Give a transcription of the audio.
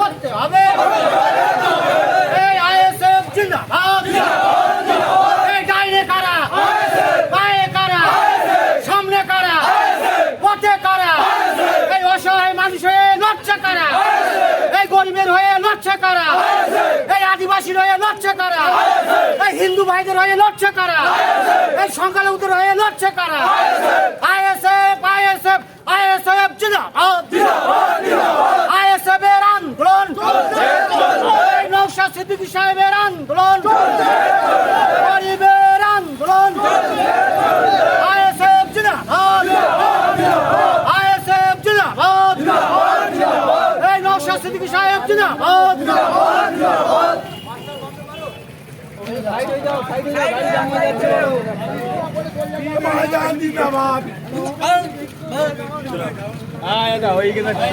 করতে হবে। এই এই কারা? পায়ে কারা? সামনে কারা? পথে কারা? এই হয়ে কারা? এই গরিবের হয়ে কারা? এই আদিবাসীর হয়ে কারা? এই হিন্দু ভাইদের হয়ে লড়ছে কারা? এই সংখ্যালঘুদের হয়ে লড়ছে কারা? আইএসএফ জিন্দাবাদ আইএসএফ এর আন্দোলন নৌশাদ সিদ্দিকী সাহেবের আন্দোলন গরিবের আন্দোলন আইএসএফ জিন্দাবাদ আইএসএফ জিন্দাবাদ এই নৌশাদ সিদ্দিকী সাহেব জিন্দাবাদ। হ্যাঁ, হয়ে গেছে।